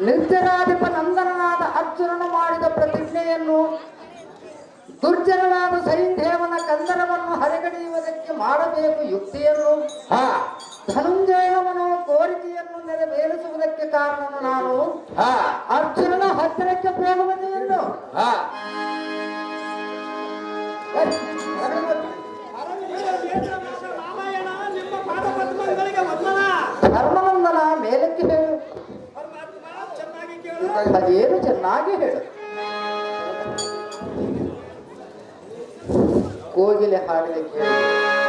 ನಿತ್ಯರಾಧಿಪ ನಂದನನಾದ ಅರ್ಜುನನು ಮಾಡಿದ ಪ್ರತಿಜ್ಞೆಯನ್ನು ದುರ್ಜನನಾದ ಸೈಂಧೇವನ ಕಂದರವನ್ನು ಹರಿಗಡಿಯುವುದಕ್ಕೆ ಮಾಡಬೇಕು ಯುಕ್ತಿಯನ್ನು. ಆ ಧನುಂಜಯನವನು ಕೋರಿಕೆಯನ್ನು ನೆರವೇರಿಸುವುದಕ್ಕೆ ಕಾರಣನು ನಾನು. ಹಾ. ಅರ್ಜುನನ ಹತ್ತಿರಕ್ಕೆ ಹೋಗುವುದೆಯನ್ನು ಅದೇನು ಚೆನ್ನಾಗಿ ಹೇಳು ಕೋಗಿಲೆ ಹಾಡಿದ ಕೇಳು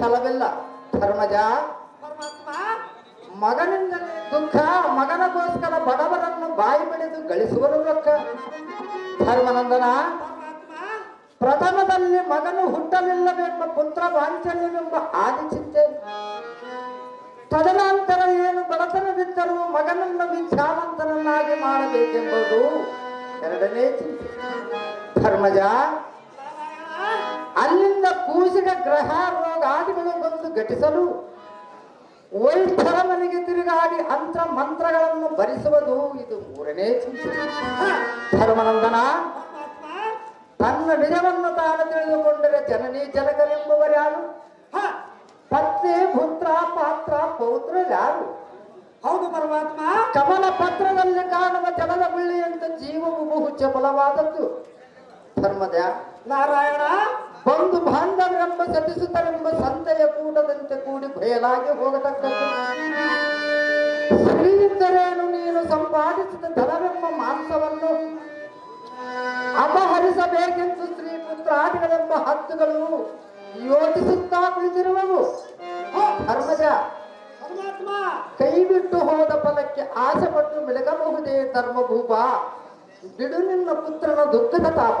ಫಲವಿಲ್ಲ. ಧರ್ಮಜ ಪರಮಾತ್ಮ. ಮಗನಿಂದ ದುಃಖ ಮಗನಗೋಸ್ಕರ ಬಡವರನ್ನು ಬಾಯಿ ಬೆಳೆದು ಗಳಿಸುವರು ರೊಕ್ಕ ಧರ್ಮನಂದನ ಪರಮಾತ್ಮ. ಪ್ರಥಮದಲ್ಲಿ ಮಗನು ಹುಟ್ಟಲಿಲ್ಲವೆಂಬ ಪುತ್ರ ವಾಂಚಲ್ಯವೆಂಬ ಆದಿ ಚಿಂತೆ ತದನಂತರ ಏನು ಬಡತನವಿದ್ದರೂ ಮಗನನ್ನು ವಿದ್ಯಾವಂತನನ್ನಾಗಿ ಮಾಡಬೇಕೆಂಬುದು ಎರಡನೇ ಚಿಂತೆ. ಧರ್ಮಜ ಅಲ್ಲಿಂದ ಕೂಸಿದ ಗ್ರಹ ರೋಗಾದಿಗಳು ಬಂದು ಘಟಿಸಲು ವೈದ್ಯರ ಮನೆಗೆ ತಿರುಗಾಡಿ ಅಂತ್ರ ಮಂತ್ರಗಳನ್ನು ಭರಿಸುವುದು ಇದು ಮೂರನೇ ಚಿಂತೆ ಧರ್ಮನಂದನ ತನ್ನ ನಿಜವನ್ನು ತಾನು ತಿಳಿದುಕೊಂಡರೆ ಜನನಿ ಜನಕರೆಂಬುವರು ಯಾರು? ಹ, ಪತ್ನಿ ಪುತ್ರ ಪಾತ್ರ ಪೌತ್ರ ಯಾರು? ಹೌದು ಪರಮಾತ್ಮ. ಕಮಲ ಪತ್ರದಲ್ಲಿ ಕಾಣುವ ಜಲದ ಬಳ್ಳಿಯಂತ ಜೀವವು ಬಹು ಚಪಲವಾದದ್ದು ಧರ್ಮದ ನಾರಾಯಣ. ಬಂಧು ಬಾಂಧವರೆಂಬ ಸತಿಸುತ್ತರೆಂಬ ಸಂತೆಯ ಕೂಟದಂತೆ ಕೂಡಿ ಬಯಲಾಗಿ ಹೋಗತಕ್ಕದ್ದು. ಸಿರಿಯಿದ್ದರೇನು ನೀನು ಸಂಪಾದಿಸಿದ ಧನವೆಂಬ ಮಾಂಸವನ್ನು ಅಪಹರಿಸಬೇಕೆಂದು ಶ್ರೀ ಪುತ್ರಾದಿಗಳೆಂಬ ಹತ್ತುಗಳು ಯೋಚಿಸುತ್ತಾ ಕುಳಿತಿರುವವು. ಧರ್ಮಜ ಕೈ ಬಿಟ್ಟು ಹೋದ ಫಲಕ್ಕೆ ಆಸೆ ಪಟ್ಟು ಬೆಳಗಬಹುದೇ ಧರ್ಮಭೂಪ? ಬಿಡು ನಿನ್ನ ಪುತ್ರನ ದುಃಖದ ತಾಪ.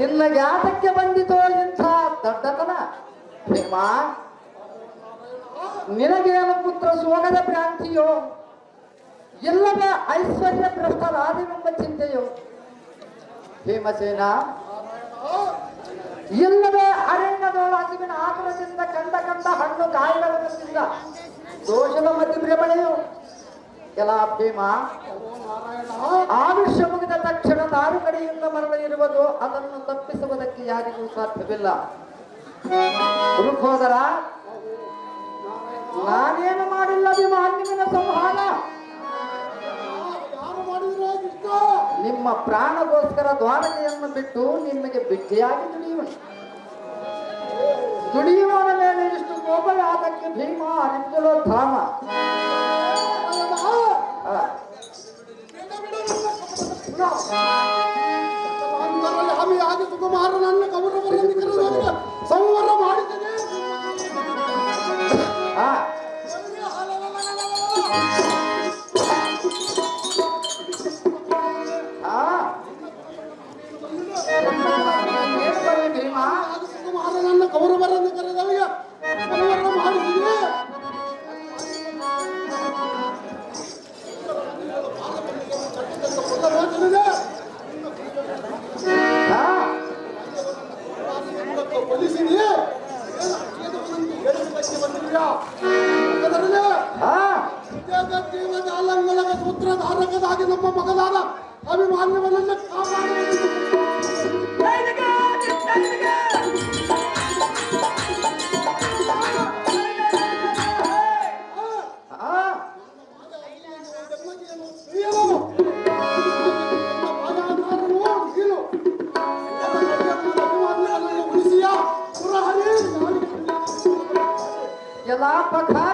ನಿನ್ನ ಯಾತಕ್ಕೆ ಬಂದಿತೋ ಇಂಥ ದೊಡ್ಡತನ? ಹೇಮ ನಿನಗೇನು ಪುತ್ರ ಸೋಗದ ಭ್ರಾಂತಿಯೋ? ಇಲ್ಲದ ಐಶ್ವರ್ಯ ಭ್ರಷ್ಟರಾದಿವೆಂಬ ಚಿಂತೆಯೋ? ಭೀಮಸೇನ ಇಲ್ಲವೇ ಅರಣ್ಯದೊಳ ಹಸಿವಿನ ಆಕರದಿಂದ ಕಂಡ ಕಂಡ ಹಣ್ಣು ಕಾಯಿಗಳ ದೋಷದ ಮಧ್ಯ ಭ್ರಮಣೆಯು? ಕೆಲ ಭೀಮ. ಮುಗಿದ ತಕ್ಷಣ ನಾರು ಕಡೆಯಿಂದ ಮರಣ ಇರುವುದು ಅದನ್ನು ತಪ್ಪಿಸುವುದಕ್ಕೆ ಯಾರಿಗೂ ಸಾಧ್ಯವಿಲ್ಲ. ಹೋದರ ನಾನೇನು ಮಾಡಿಲ್ಲ ಸಂಹಾರ ಯಾರು ಮಾಡಿದ್ರು ಕೃಷ್ಣ ನಿಮ್ಮ ಪ್ರಾಣಗೋಸ್ಕರ ದ್ವಾರಕೆಯನ್ನು ಬಿಟ್ಟು ನಿಮಗೆ ಬಿಟ್ಟಿಯಾಗಿ ದುಡಿಯುವನು ದುಡಿಯುವನ ಮೇಲೆ ಇಷ್ಟು ಕೋಪ ಅದಕ್ಕೆ ಭೀಮ ಅರಿಂದಲೋ ಧಾಮ ಆಗಿ ಭೀಮ ಆಗಿ ಸುಕುಮಾರನನ್ನು ಕೌರವರನ್ನು ಕರೆದವರಿಗೆ ನಮ್ಮ ಮಗನಾದ ಆ, ಎಲ್ಲ ಪಖಾರಿ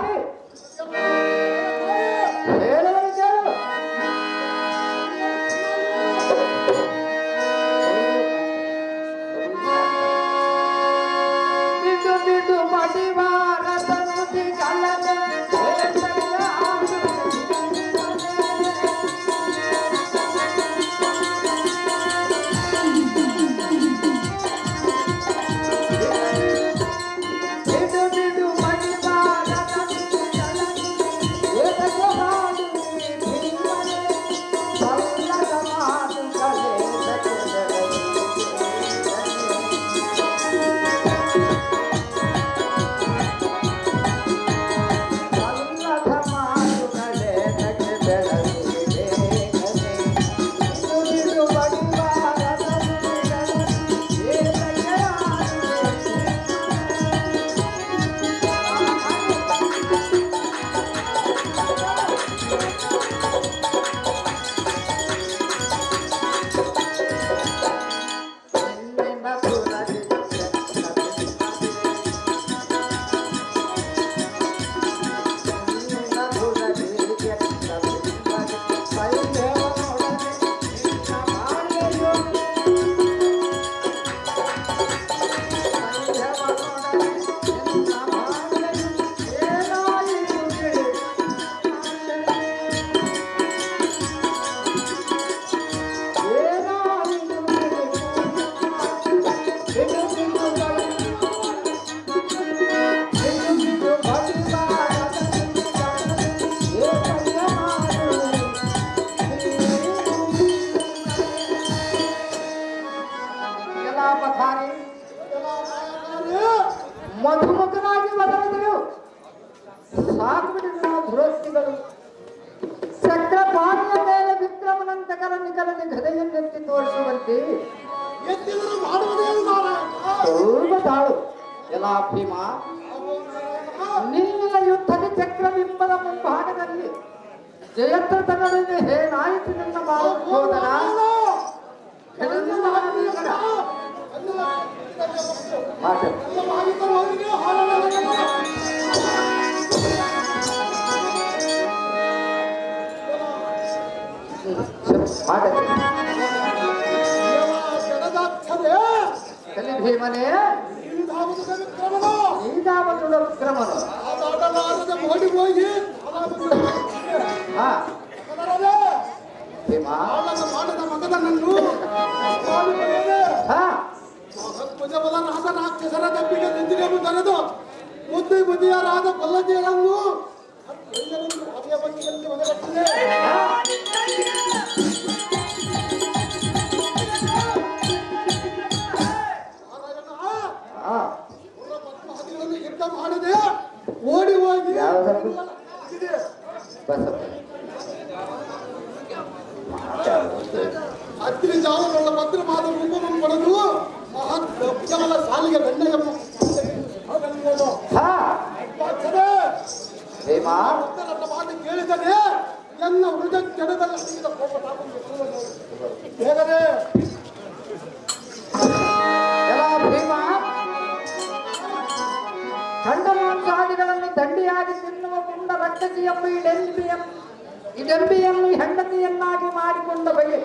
ಈ ಡೆಂಬಿಯನ್ನು ಹೆಂಡತಿಯನ್ನಾಗಿ ಮಾಡಿಕೊಂಡ ಬಗೆ.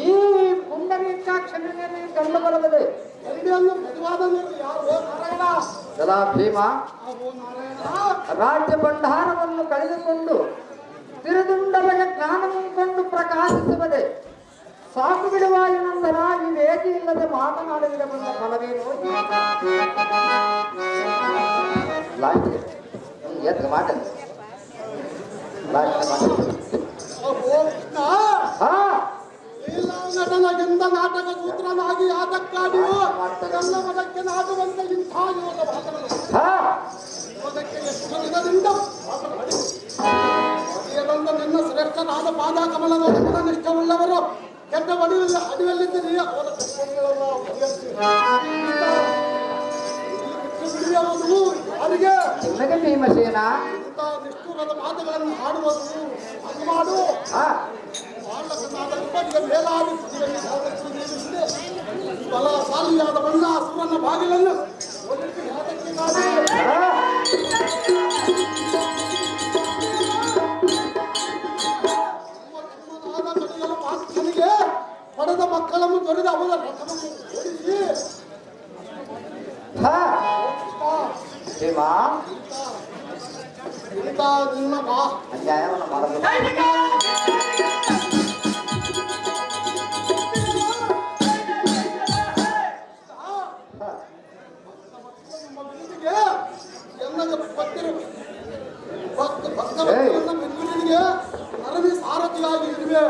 ಈ ಪುಂಡರೀಕಾಕ್ಷಣೆಯಲ್ಲಿ ಕಂಡು ಭೀಮ. ನಾರಾಯಣ ರಾಜ್ಯ ಭಂಡಾರವನ್ನು ಕಳೆದುಕೊಂಡು ತಿರುದುಂಡವನ ಜ್ಞಾನವನ್ನು ಪ್ರಕಾಶಿಸುವುದೇ ಸಾಕು ಬಿಡುವ ನಂತರ ಈ ವೇದಿ ಇಲ್ಲದೆ ಮಾತನಾಡಿದರೆ ಬಂದ ಫಲವೇನು ಎದ್ದು ನಟನಗಿಂದ ನಾಟಕ ಸೂತ್ರನಾಗಿ ಆಟಕ್ಕಾಡಿಯೋ ಎಲ್ಲ ಮದಕ್ಕೆ ನಾಟುವಂತ ಇಂಥ ಯೋಗ ಯೋಧಕ್ಕೆ ಎಷ್ಟು ದಿನದಿಂದ ಅಡಿಯಲೊಂದು ನಿನ್ನ ಶ್ರೇಷ್ಠನಾದ ಪಾದ ಕಮಲದ ನಿಷ್ಠವುಳ್ಳವರು ಕೆಟ್ಟ ಬಡಿಯಲ್ಲಿ ಅವರ ಬಿಟ್ಟು ಯಾರಿಗೆ ನಿಮಗೆ ಭೀಮಸೇನ ನಿಷ್ಠುರದ ಮಾತುಗಳನ್ನು ಹಾಡುವುದು ಮಾಡು. ಮೇಲಾಗಿ. ಬಲ ಸಾಲಿಯಾದ ಬಣ್ಣ ಸುವರ್ಣ ಬಾಗಿಲನ್ನು ಪಡೆದ ಮಕ್ಕಳನ್ನು ತೊರೆದು ಅವರ ರಥವನ್ನು ಓಡಿಸಿ. ಭೀಮ ಇಂಥ ನಿನ್ನ ಮಾ ಅನ್ಯಾಯವನ್ನು ಮಾಡಲು ನಮ್ಮ ಬಿರುದಿಗೆ ಎನ್ನದ ಭಕ್ತರು ಭಕ್ತ ಭಕ್ತರ ಏಯ್. ಬಿರುದಿಗೆ ನರವಿ ಸಾರಥಿಯಾಗಿ ಇರುವೆ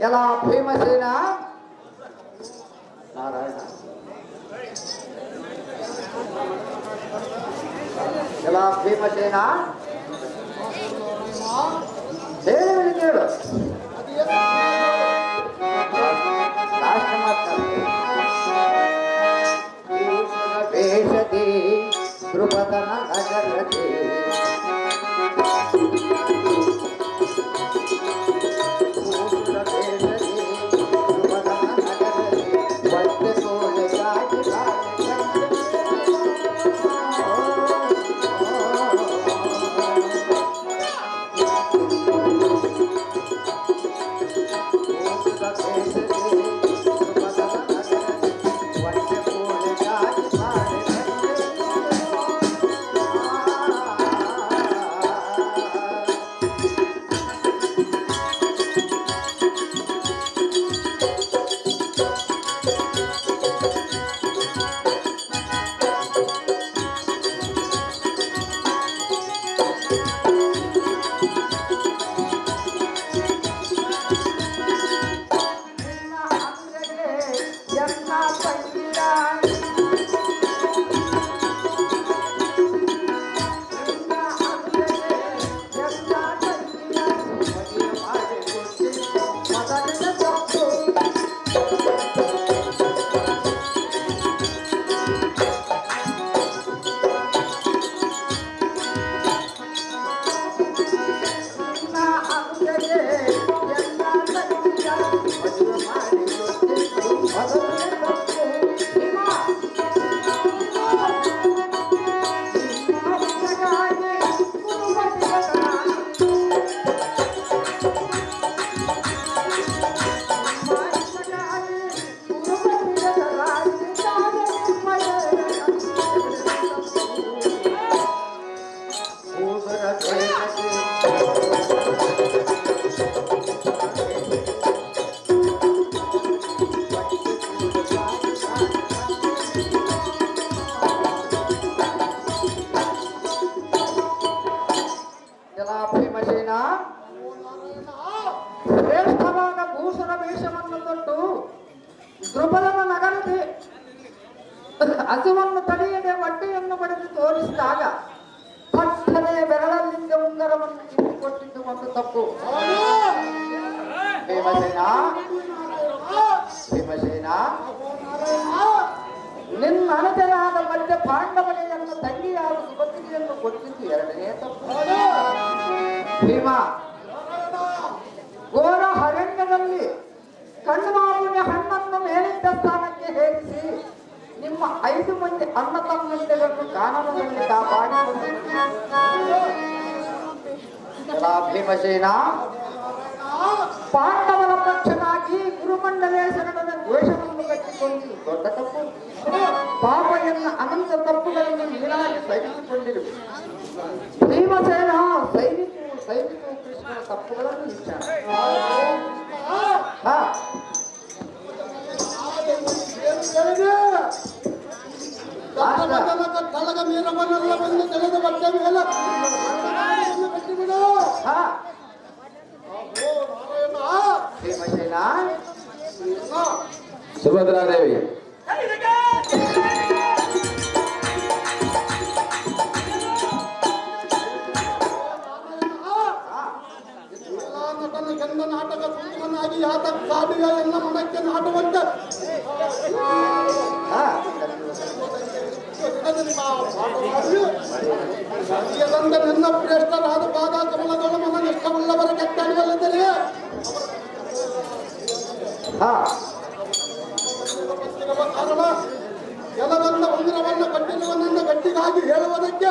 ಬಳಿಗೆ ಎಲ್ಲ ಭೀಮಸೇನ ನಾರಾಯಣ ಎಲ್ಲ ಭೀಮಸೇನ ಹೇಳಿ ಕೇಳು ಲಾಸ್ಟ್ ಮಾತಾಡ್ತೀನಿ ವೇಷದಿ ಧ್ರುವದನ ಹಸುವನ್ನು ತಡೆಯದೆ ಹೊಟ್ಟೆಯನ್ನು ಬಡಿದು ತೋರಿಸಿದಾಗ ಪಟ್ಟನೆ ಬೆರಳಲ್ಲಿಂದ ಉಂಗರವನ್ನು ಇಟ್ಟುಕೊಟ್ಟಿದ್ದು ಒಂದು ತಪ್ಪು. ಭೀಮಸೇನ ಭೀಮಸೇನ, ನಿನ್ನ ಅನತೆಯಾದ ಮಧ್ಯ ಪಾಂಡವನೆಯನ್ನು ತಂಗಿಯಾದ ಸುಭದ್ರಿಯನ್ನು ಕೊಟ್ಟಿದ್ದು ಎರಡನೇ ತಪ್ಪು. ಭೀಮ, ಘೋರ ಅರಣ್ಯದಲ್ಲಿ ಕಣ್ಣುಮಾವಿನ ಹಣ್ಣನ್ನು ಮೇಲಿದ್ದ ಸ್ಥಾನಕ್ಕೆ ಹೇರಿಸಿ ನಿಮ್ಮ ಐದು ಮಂದಿ ಅಣ್ಣ ತಮ್ಮಂದಿರನ್ನು ಕಾನೂನಲ್ಲಿ ಕಾಪಾಡಿಕೊಂಡು ಎಲ್ಲ ಭೀಮಸೇನ ಪಾಂಡವರ ಪಕ್ಷನಾಗಿ ಗುರುಮಂಡಲೇಶ್ವರನ ದ್ವೇಷವನ್ನು ಕಟ್ಟಿಕೊಂಡು ದೊಡ್ಡ ತಪ್ಪು ಪಾಪ ಎನ್ನ ಅನಂತ ತಪ್ಪುಗಳನ್ನು ನೀನಾಗಿ ಸಹಿಸಿಕೊಂಡಿರು ಭೀಮಸೇನ ಸೈನಿಕು ಸೈನಿಕು ಕೃಷ್ಣನ ತಪ್ಪುಗಳನ್ನು ವಿಚಾರ ಸುಭದ್ರಾದೇವಿ ಎಲ್ಲ ನಟನ ಗಂಡ ನಾಟಕ ಸುಂದರನಾಗಿ ಯಾತ ಕಾಡಿಯ ಎಲ್ಲ ಮನಕ್ಕೆ ನಾಟುವಂತೆ ಹಾ ರಾಜ್ಯದಂದ ನನ್ನ ಶ್ರೇಷ್ಠರಾದ ಪಾದ ಕಮಲದೊಳ ಮನ ನಿಷ್ಠವುಳ್ಳವರ ಕೆಟ್ಟಣಿಯಲ್ಲಿದ್ದರೆ ಹಾ ಸೈನ. ಹೇಳುವುದಕ್ಕೆ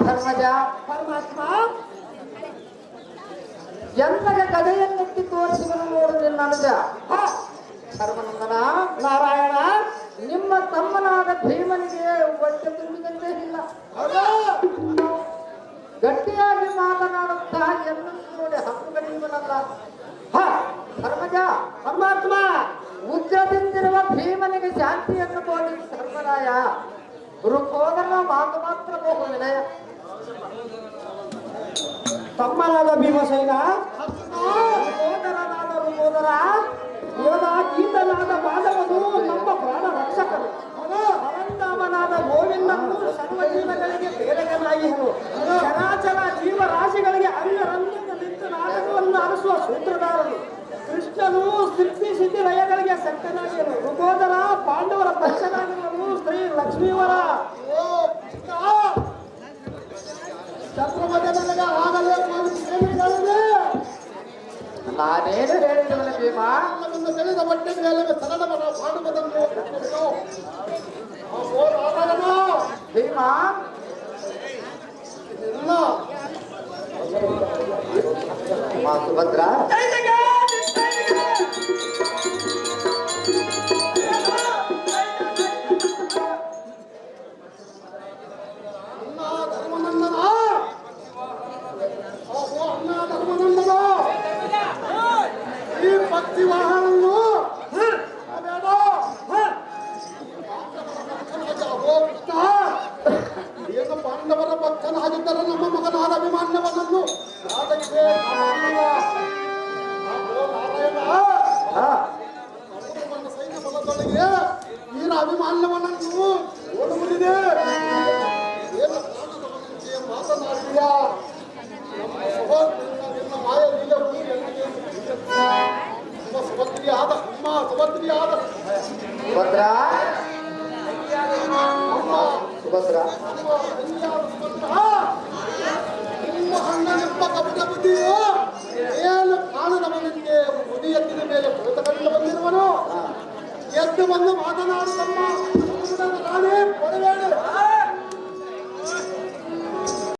ಧರ್ಮಜ. ಪರಮಾತ್ಮ ಎನ್ನಗೆ ಗದೆಯನ್ನೆತ್ತಿ ತೋರಿಸುವುದು ನೋಡು ನಿನ್ನ ಭೀಮನಿಗೆ ಹೊಟ್ಟೆ ತುಂಬಿದಂತೆ ಇಲ್ಲ. ಗಟ್ಟಿಯಾಗಿ ಮಾತನಾಡುತ್ತಾ ಎನ್ನು ನೋಡಿ ಹಕ್ಕುಗಳಿವನಲ್ಲ ಹ ಧರ್ಮಜ ಪರಮಾತ್ಮ ಉಜ್ಜದಿಂದಿರುವ ಭೀಮನಿಗೆ ಶಾಂತಿಯನ್ನು ಕೋರಿ ಧರ್ಮರಾಯ. ರುಕೋದರ ಮಾತು ಮಾತ್ರ ಬಹು ವಿನಯ ತಮ್ಮನಾದ ಭೀಮಸೇನ ರುಕೋದರನಾದ ರುಕೋದರ ಯೋಧ ಗೀತನಾದ ಮಾಧವನು ನಮ್ಮ ಪರಂಧಾಮನಾದ ಗೋವಿಂದನು ಸರ್ವ ಜೀವಗಳಿಗೆ ಬೇರೆಗನಾಗಿಹನು ಚರಾಚರ ಜೀವರಾಶಿಗಳಿಗೆ ಅಂಗರಂಗದ ನಿಂತು ನಾಟಕವನ್ನು ಅರಸುವ ಸೂತ್ರಧಾರನು ಕೃಷ್ಣನು ಸಿದ್ಧಿ ಸಿದ್ಧಿ ಲಯಗಳಿಗೆ ಸಕ್ಕನಾಗಿಯನು ರುಕೋದರ ಪಾಂಡವರ ಪಕ್ಷನಾಗಿರುವನು ಶ್ರೀ ಲಕ್ಷ್ಮೀವರ ಓ ಕೃಷ್ಣ. ಚಕ್ರವರ್ತಿ ನನಗೆ ಆಗಲೇ ಒಂದು ಸೇವೆಗಳಿವೆ. ನಾನೇನು ಹೇಳಿದವನ ಭೀಮ ಎಲ್ಲವನ್ನು ಬೆಳೆದ ಬಟ್ಟೆ ಮೇಲೆ ಸರಳ ಮರ ಮಾಡುವುದನ್ನು ಬಿಟ್ಟು ಓ ರಾಮನ ಭೀಮ ಎಲ್ಲ ಮಾ ಸುಭದ್ರ ಅಣ್ಣ